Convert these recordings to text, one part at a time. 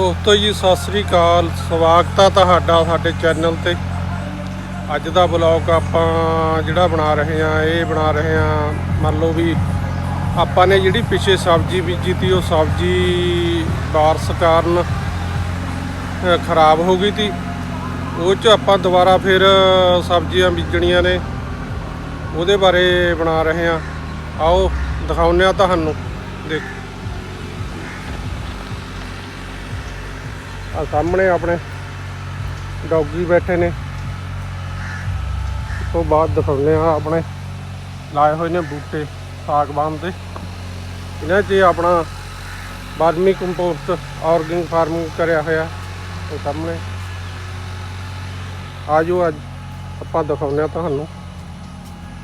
ਦੋਸਤੋ ਜੀ, ਸਤਿ ਸ੍ਰੀ ਅਕਾਲ। ਸਵਾਗਤ ਆ ਤੁਹਾਡਾ ਸਾਡੇ ਚੈਨਲ ਤੇ। ਅੱਜ ਦਾ ਬਲੌਗ ਆਪਾਂ ਜਿਹੜਾ ਬਣਾ ਰਹੇ ਆ ਇਹ ਬਣਾ ਰਹੇ ਆ ਮੰਨ ਲਓ ਵੀ ਆਪਾਂ ਨੇ ਜਿਹੜੀ ਪਿੱਛੇ ਸਬਜ਼ੀ ਬੀਜੀ ਤੀ, ਉਹ ਸਬਜ਼ੀ ਬਾਰਸ ਕਾਰਨ ਖਰਾਬ ਹੋ ਗਈ ਤੀ। ਉਹ ਚ ਆਪਾਂ ਦੁਬਾਰਾ ਫਿਰ ਸਬਜ਼ੀਆਂ ਬੀਜਣੀਆਂ ਨੇ। ਉਹਦੇ ਬਾਰੇ ਬਣਾ ਰਹੇ ਆ ਆਓ, ਦਿਖਾਉਂਦੇ ਆ ਤੁਹਾਨੂੰ। ਦੇਖੋ। ਆ ਸਾਹਮਣੇ ਆਪਣੇ ਡੌਗੀ ਬੈਠੇ ਨੇ। ਉਸ ਤੋਂ ਬਾਅਦ ਦਿਖਾਉਂਦੇ ਆ ਆਪਣੇ। ਲਾਏ ਹੋਏ ਨੇ ਬੂਟੇ ਸਾਗਵਾਨ ਦੇ। ਇਹਨਾਂ 'ਚ ਆਪਣਾ ਬਾਰਮੀ ਕੰਪੋਸਟ ਆਰਗੈਨਿਕ ਫਾਰਮਿੰਗ ਕਰਿਆ ਹੋਇਆ ਉਹ ਸਾਹਮਣੇ। ਆਜੋ ਅੱਜ ਆਪਾਂ ਦਿਖਾਉਂਦੇ ਆ ਤੁਹਾਨੂੰ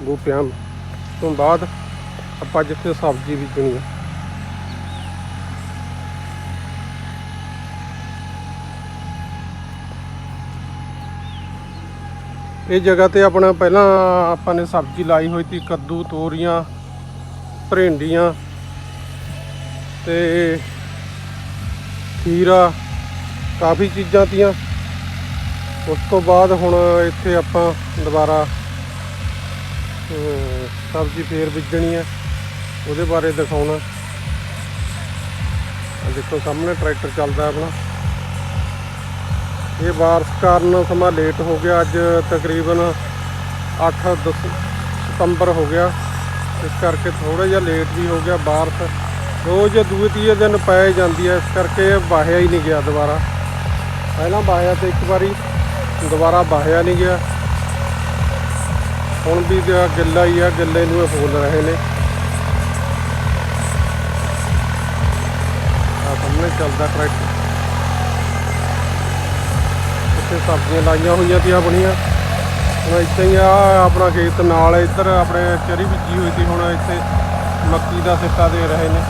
ਬੂਟਿਆਂ ਤੋਂ ਬਾਅਦ ਆਪਾਂ ਜਿੱਥੇ ਸਬਜ਼ੀ ਬੀਜਣੀ ਹੈ ਇਹ ਜਗ੍ਹਾ ਤੇ ਆਪਣਾ ਪਹਿਲਾਂ ਆਪਾਂ ਨੇ ਸਬਜ਼ੀ ਲਾਈ ਹੋਈ ਸੀ, ਕੱਦੂ, ਤੋਰੀਆਂ ਭਰਿੰਡੀਆਂ ਤੇ ਖੀਰਾ, ਕਾਫੀ ਚੀਜ਼ਾਂ ਤੀਆਂ। ਉਸ ਤੋਂ ਬਾਅਦ ਹੁਣ ਇੱਥੇ ਆਪਾਂ ਦੁਬਾਰਾ ਸਬਜ਼ੀ ਫੇਰ ਬੀਜਣੀ ਹੈ, ਉਹਦੇ ਬਾਰੇ ਦਿਖਾਉਣਾ। ਆਹ ਦੇਖੋ ਸਾਹਮਣੇ ਟਰੈਕਟਰ ਚੱਲਦਾ ਆਪਣਾ। ਇਹ ਬਾਰਿਸ਼ ਕਾਰਨ ਸਮਾਂ ਲੇਟ ਹੋ ਗਿਆ, ਅੱਜ ਤਕਰੀਬਨ 8 ਦਸ ਸਤੰਬਰ ਹੋ ਗਿਆ। ਇਸ ਕਰਕੇ ਥੋੜਾ ਜਿਹਾ ਲੇਟ ਵੀ ਹੋ ਗਿਆ ਬਾਰਿਸ਼ ਰੋਜ਼ ਦੂਏ ਤੀਏ ਦਿਨ ਪੈ ਜਾਂਦੀ ਹੈ, ਇਸ ਕਰਕੇ ਇਹ ਵਾਹਿਆ ਹੀ ਨਹੀਂ ਗਿਆ ਦੁਬਾਰਾ। ਪਹਿਲਾਂ ਵਾਹਿਆ ਤੇ ਇੱਕ ਵਾਰੀ, ਦੁਬਾਰਾ ਵਾਹਿਆ ਨਹੀਂ ਗਿਆ। ਹੁਣ ਵੀ ਗਿੱਲਾ ਹੀ ਆ, ਗਿੱਲੇ ਨੂੰ ਇਹ ਫੋਲ ਰਹੇ ਨੇ। ਆ ਸਾਹਮਣੇ ਚੱਲਦਾ ਟਰੈਕਟਰ। ਇੱਥੇ ਸਬਜ਼ੀਆਂ ਲਾਈਆਂ ਹੋਈਆਂ ਤੀਆਂ ਆਪਣੀਆਂ ਹੁਣ ਇੱਥੇ ਹੀ ਆ, ਆਪਣਾ ਖੇਤ ਨਾਲ ਇੱਧਰ ਆਪਣੇ ਚਰੀ ਬੀਜੀ ਹੋਈ ਸੀ, ਹੁਣ ਇੱਥੇ ਮੱਕੀ ਦਾ ਸਿੱਟਾ ਦੇ ਰਹੇ ਨੇ।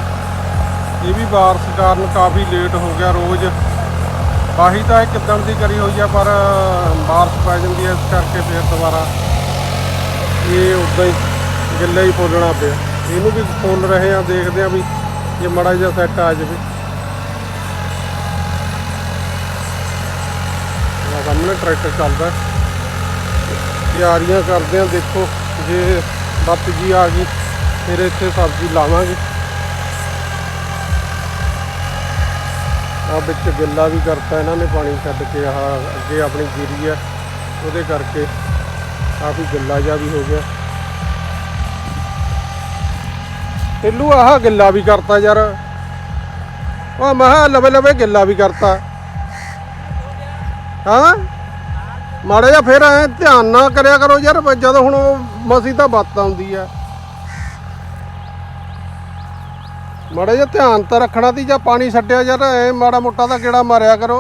ਇਹ ਵੀ ਬਾਰਿਸ਼ ਕਾਰਨ ਕਾਫੀ ਲੇਟ ਹੋ ਗਿਆ ਰੋਜ਼। ਵਾਹੀ ਤਾਂ ਇਹ ਕਿੱਦਣ ਦੀ ਕਰੀ ਹੋਈ ਆ, ਪਰ ਬਾਰਿਸ਼ ਪੈ ਜਾਂਦੀ ਹੈ ਇਸ ਕਰਕੇ ਫਿਰ ਦੁਬਾਰਾ ਇਹ ਉਦਾਂ ਹੀ ਗਿੱਲਾ ਹੀ ਫੋਲਣਾ ਪਿਆ। ਇਹਨੂੰ ਵੀ ਫੋਲ ਰਹੇ ਆ, ਦੇਖਦੇ ਆ ਵੀ ਜੇ ਮੜਾ ਜਿਹਾ ਸੈੱਟ ਆ ਜਾਵੇ ਆਹ ਸਾਹਮਣੇ ਟਰੈਕਟਰ ਚੱਲਦਾ। ਤਿਆਰੀਆਂ ਕਰਦੇ ਆ ਦੇਖੋ ਜੇ ਬੱਤ ਜੀ ਆ ਗਈ, ਫਿਰ ਇੱਥੇ ਸਬਜ਼ੀ ਲਾਵਾਂਗੇ। ਆ ਵਿੱਚ ਗਿੱਲਾ ਵੀ ਕਰਤਾ ਇਹਨਾਂ ਨੇ, ਪਾਣੀ ਛੱਡ ਕੇ ਆਹ ਅੱਗੇ ਆਪਣੀ ਜੀਰੀ ਆ, ਉਹਦੇ ਕਰਕੇ ਕਾਫੀ ਗਿੱਲਾ ਜਿਹਾ ਵੀ ਹੋ ਗਿਆ। ਟਿੱਲੂ ਆਹ ਗਿੱਲਾ ਵੀ ਕਰਤਾ ਯਾਰ। ਉਹ ਮਹਾ ਲਵੇ ਲਵੇ ਗਿੱਲਾ ਵੀ ਕਰਤਾ। ਹਾਂ? ਮਾੜਾ ਜਿਹਾ ਫਿਰ ਐ ਧਿਆਨ ਨਾ ਕਰਿਆ ਕਰੋ ਯਾਰ ਜਦੋਂ ਹੁਣ ਮਸੀ ਤਾਂ ਬੱਤ ਆਉਂਦੀ ਆ। ਮਾੜਾ ਜਿਹਾ ਧਿਆਨ ਤਾਂ ਰੱਖਣਾ ਤੀ ਜਾਂ ਪਾਣੀ ਛੱਡਿਆ ਯਾਰ, ਐ ਮਾੜਾ ਮੋਟਾ ਤਾਂ ਕਿਹੜਾ ਮਾਰਿਆ ਕਰੋ।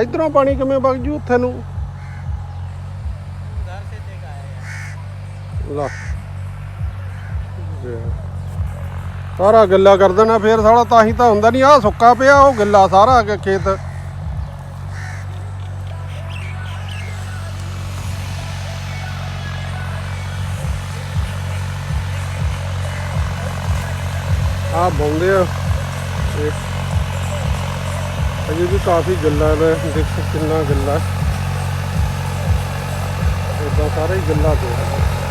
ਇਧਰੋਂ ਪਾਣੀ ਕਿਵੇਂ ਵਗ ਜੂ ਉੱਥੇ ਨੂੰ? ਲਾ। ਸਾਰਾ ਗਿੱਲਾ ਕਰ ਦੇਣਾ, ਫੇਰ ਸਾਲਾ ਤਾਂ ਹੀ ਤਾਂ ਹੁੰਦਾ ਨਹੀਂ ਆ ਸੁੱਕਾ ਪਿਆ, ਉਹ ਗਿੱਲਾ ਸਾਰਾ ਅੱਗੇ ਖੇਤ। ਆ ਬੌਂਦੇ ਆ। ਅਜੇ ਵੀ ਕਾਫੀ ਗੱਲਾ ਹੈ ਦੇਖੋ ਕਿੰਨਾ ਗੱਲਾ। ਇਦਾਂ ਸਾਰਾ ਹੀ ਪਿਆ।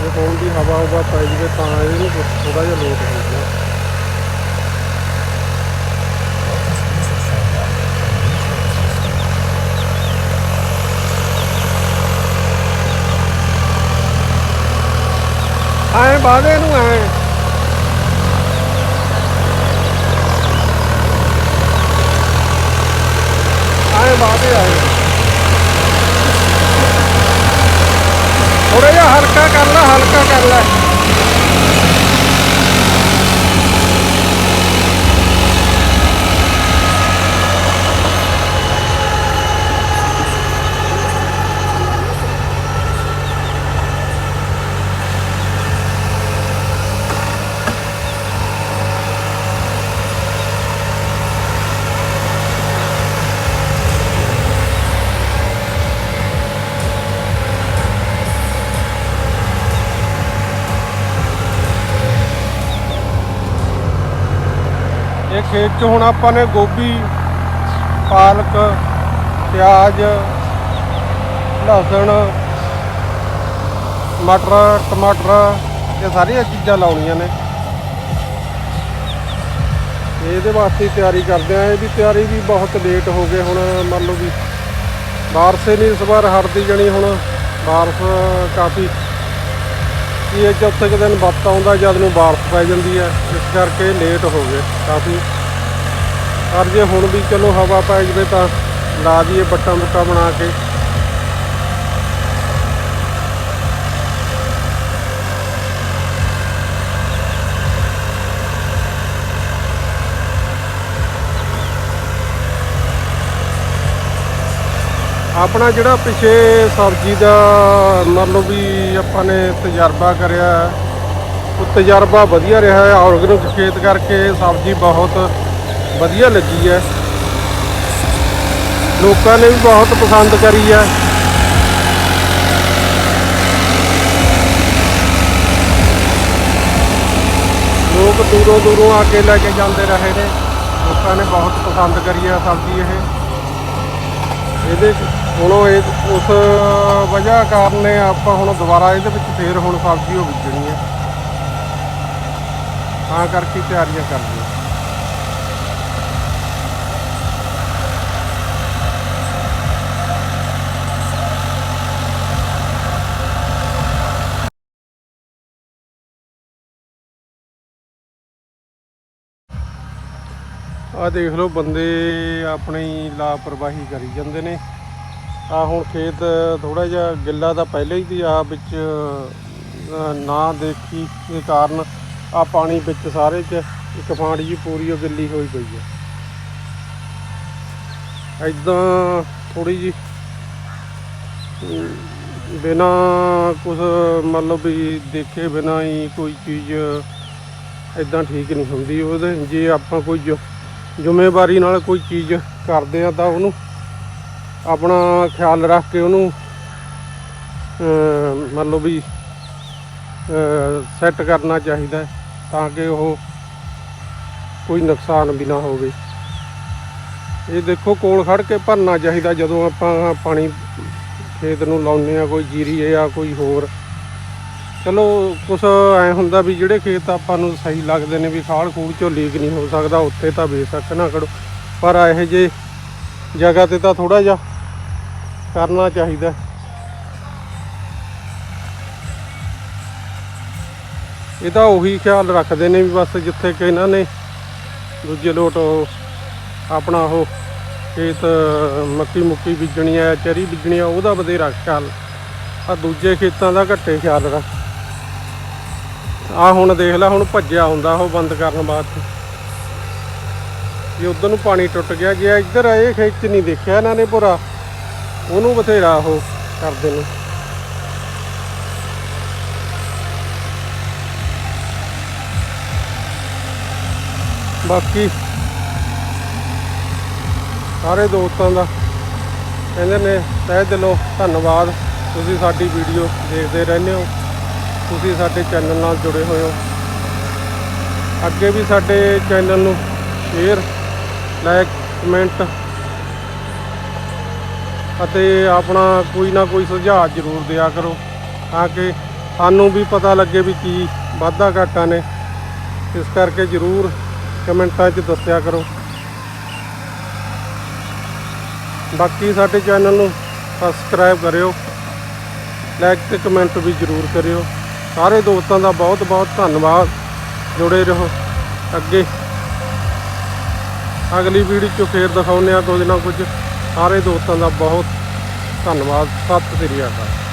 ਇਹ ਹੁਣ ਦੀ ਹਵਾ ਹਵਾ ਪੈ ਜਵੇ ਤਾਂ ਇਹਨੂੰ ਥੋੜਾ ਜਿਹਾ ਲੋਟ ਹੋ ਗਿਆ। ਆਏ ਬਾਦੇ ਨੂੰ ਆਏ। ਆਏ ਬਾਦੇ ਆਏ। ਥੋੜਾ ਜਿਹਾ ਹਲਕਾ ਕਰ ਲੈ ਹਲਕਾ ਕਰ ਲੈ। ਖੇਤ 'ਚ ਹੁਣ ਆਪਾਂ ਨੇ ਗੋਭੀ, ਪਾਲਕ, ਪਿਆਜ਼, ਲਸਣ, ਮਟਰ, ਟਮਾਟਰ, ਇਹ ਸਾਰੀਆਂ ਚੀਜ਼ਾਂ ਲਾਉਣੀਆਂ ਨੇ। ਇਹਦੇ ਵਾਸਤੇ ਤਿਆਰੀ ਕਰਦੇ ਆ ਇਹਦੀ ਤਿਆਰੀ ਵੀ ਬਹੁਤ ਲੇਟ ਹੋ ਗਏ ਹੁਣ, ਮੰਨ ਲਓ ਵੀ ਬਾਰਿਸ਼ ਨਹੀਂ ਇਸ ਵਾਰ ਹਟਦੀ ਜਣੀ ਹੁਣ, ਬਾਰਸ ਕਾਫੀ ਇਹ ਚੌਥੇ ਕੁ ਦਿਨ ਬੱਤ ਆਉਂਦਾ ਜਦ ਨੂੰ ਬਾਰਸ ਪੈ ਜਾਂਦੀ ਹੈ, ਇਸ ਕਰਕੇ ਲੇਟ ਹੋ ਗਏ ਕਾਫੀ। ਪਰ ਜੇ ਹੁਣ ਵੀ ਚਲੋ ਹਵਾ ਪੈ ਜਵੇ ਤਾਂ ਲਾ ਦਈਏ ਬੱਟਾਂ ਬੁੱਟਾਂ ਬਣਾ ਕੇ। ਆਪਣਾ ਜਿਹੜਾ ਪਿਛੇ ਸਬਜ਼ੀ ਦਾ ਮਤਲਬ ਵੀ ਆਪਾਂ ਨੇ ਤਜਰਬਾ ਕਰਿਆ, ਉਹ ਤਜਰਬਾ ਵਧੀਆ ਰਿਹਾ ਹੈ। ਆਰਗੈਨਿਕ ਖੇਤ ਕਰਕੇ ਸਬਜ਼ੀ ਬਹੁਤ ਵਧੀਆ ਲੱਗੀ ਹੈ ਲੋਕਾਂ ਨੇ ਵੀ ਬਹੁਤ ਪਸੰਦ ਕਰੀ ਹੈ ਲੋਕ ਦੂਰੋਂ ਦੂਰੋਂ ਆ ਕੇ ਲੈ ਕੇ ਜਾਂਦੇ ਰਹੇ ਨੇ। ਲੋਕਾਂ ਨੇ ਬਹੁਤ ਪਸੰਦ ਕਰੀ ਹੈ ਸਬਜ਼ੀ ਇਹ। ਇਹਦੇ ਹੁਣ ਉਹ ਇਹ ਉਸ ਵਜ੍ਹਾ ਕਾਰਨ ਆਪਾਂ ਹੁਣ ਦੁਬਾਰਾ ਇਹਦੇ ਵਿੱਚ ਫੇਰ ਹੁਣ ਸਬਜ਼ੀ ਉਹ ਬੀਜਣੀ ਹੈ ਤਾਂ ਕਰਕੇ ਤਿਆਰੀਆਂ ਕਰਦੇ ਹਾਂ ਆ ਦੇਖ ਲਓ ਬੰਦੇ ਆਪਣੀ ਲਾਪਰਵਾਹੀ ਕਰੀ ਜਾਂਦੇ ਨੇ। ਆ ਹੁਣ ਖੇਤ ਥੋੜਾ ਜਿਹਾ ਗਿੱਲਾ ਤਾਂ ਪਹਿਲਾਂ ਹੀ ਸੀ ਆ ਵਿੱਚ ਨਾ ਦੇਖੀ ਦੇ ਕਾਰਨ ਆ ਪਾਣੀ ਵਿੱਚ ਸਾਰੇ ਚ ਇੱਕ ਫਾਂਟ ਜੀ ਪੂਰੀ ਉਹ ਗਿੱਲੀ ਹੋਈ ਪਈ ਹੈ ਐਦਾਂ ਥੋੜੀ ਜੀ ਬਿਨਾ ਕੁਝ ਮਤਲਬ ਵੀ ਦੇਖੇ, ਬਿਨਾ ਹੀ ਕੋਈ ਚੀਜ਼ ਇਦਾਂ ਠੀਕ ਨਹੀਂ ਹੁੰਦੀ ਉਹਦੇ। ਜੇ ਆਪਾਂ ਕੋਈ ਜੋ ਜ਼ਿੰਮੇਵਾਰੀ ਨਾਲ ਕੋਈ ਚੀਜ਼ ਕਰਦੇ ਆ ਤਾਂ ਉਹਨੂੰ ਆਪਣਾ ਖਿਆਲ ਰੱਖ ਕੇ ਉਹਨੂੰ ਮੰਨ ਲਓ ਵੀ ਸੈੱਟ ਕਰਨਾ ਚਾਹੀਦਾ ਤਾਂ ਕਿ ਉਹ ਕੋਈ ਨੁਕਸਾਨ ਵੀ ਨਾ ਹੋਵੇ। ਇਹ ਦੇਖੋ ਕੋਲ ਖੜ ਕੇ ਭਰਨਾ ਚਾਹੀਦਾ ਜਦੋਂ ਆਪਾਂ ਪਾਣੀ ਖੇਤ ਨੂੰ ਲਾਉਂਦੇ ਆ ਕੋਈ ਜੀਰੀ ਹੈ ਜਾਂ ਕੋਈ ਹੋਰ ਚਲੋ ਕੁਛ ਐ ਹੁੰਦਾ ਵੀ ਜਿਹੜੇ ਖੇਤ ਆਪਾਂ ਨੂੰ ਸਹੀ ਲੱਗਦੇ ਨੇ ਵੀ ਖਾਲ ਖੂਲ ਚੋਂ ਲੀਕ ਨਹੀਂ ਹੋ ਸਕਦਾ, ਉੱਥੇ ਤਾਂ ਬੇਸ਼ੱਕ ਨਾ ਕਰੋ। ਪਰ ਇਹੋ ਜੇ ਜਗ੍ਹਾ ਤੇ ਤਾਂ ਥੋੜਾ ਜਿਹਾ ਕਰਨਾ ਚਾਹੀਦਾ ਇਹ ਤਾਂ ਉਹੀ ਖਿਆਲ ਰੱਖਦੇ ਨੇ ਵੀ ਬਸ ਜਿੱਥੇ ਕਿ ਇਹਨਾਂ ਨੇ ਦੂਜੇ ਲੋਟ ਆਪਣਾ ਉਹ ਖੇਤ, ਮੱਕੀ ਮੁੱਕੀ ਬੀਜਣੀ ਆ ਚਰੀ ਬੀਜਣੀ ਆ ਉਹਦਾ ਵਧੇਰਾ ਖਿਆਲ। ਆ ਦੂਜੇ ਖੇਤਾਂ ਦਾ ਘੱਟੇ ਖਿਆਲ ਰੱਖ ਆ ਹੁਣ ਦੇਖ ਲੈ, ਹੁਣ ਭੱਜਿਆ ਹੁੰਦਾ ਉਹ ਬੰਦ ਕਰਨ ਵਾਸਤੇ ਜੇ ਉਧਰ ਨੂੰ ਪਾਣੀ ਟੁੱਟ ਗਿਆ, ਜੇ ਇੱਧਰ ਇਹ ਖੇਤ 'ਚ ਨਹੀਂ ਦੇਖਿਆ ਇਹਨਾਂ ਨੇ ਭੁਰਾ। ਉਹਨੂੰ ਬਥੇਰਾ ਉਹ ਕਰਦੇ ਨੇ। ਬਾਕੀ ਸਾਰੇ ਦੋਸਤਾਂ ਦਾ ਕਹਿੰਦੇ ਨੇ, ਤਹਿ ਦਿਲੋਂ ਧੰਨਵਾਦ। ਤੁਸੀਂ ਸਾਡੀ ਵੀਡੀਓ ਦੇਖਦੇ ਰਹਿੰਦੇ ਹੋ। ਤੁਸੀਂ ਸਾਡੇ ਚੈਨਲ ਨਾਲ ਜੁੜੇ ਹੋਏ ਹੋ। ਅੱਗੇ ਵੀ ਸਾਡੇ ਚੈਨਲ ਨੂੰ ਸ਼ੇਅਰ ਲਾਈਕ ਕਮੈਂਟ ਅਤੇ ਆਪਣਾ ਕੋਈ ਨਾ ਕੋਈ ਸੁਝਾਅ ਜ਼ਰੂਰ ਦਿਆ ਕਰੋ ਤਾਂ ਕਿ ਸਾਨੂੰ ਵੀ ਪਤਾ ਲੱਗੇ ਵੀ ਕੀ ਵਾਧਾ ਘਾਟਾ ਨੇ। ਇਸ ਕਰਕੇ ਜ਼ਰੂਰ ਕਮੈਂਟਾਂ 'ਚ ਦੱਸਿਆ ਕਰੋ। ਬਾਕੀ ਸਾਡੇ ਚੈਨਲ ਨੂੰ ਸਬਸਕ੍ਰਾਈਬ ਕਰਿਓ ਲਾਈਕ ਤੇ ਕਮੈਂਟ ਵੀ ਜ਼ਰੂਰ ਕਰਿਓ। ਸਾਰੇ ਦੋਸਤਾਂ ਦਾ ਬਹੁਤ ਬਹੁਤ ਧੰਨਵਾਦ। ਜੁੜੇ ਰਹੋ ਅੱਗੇ। ਅਗਲੀ ਵੀਡੀਓ 'ਚ ਫੇਰ ਦਿਖਾਉਂਦੇ ਆ ਕੁਝ ਨਾ ਕੁਝ। ਸਾਰੇ ਦੋਸਤਾਂ ਦਾ ਬਹੁਤ ਧੰਨਵਾਦ। ਸਤਿ ਸ੍ਰੀ ਅਕਾਲ।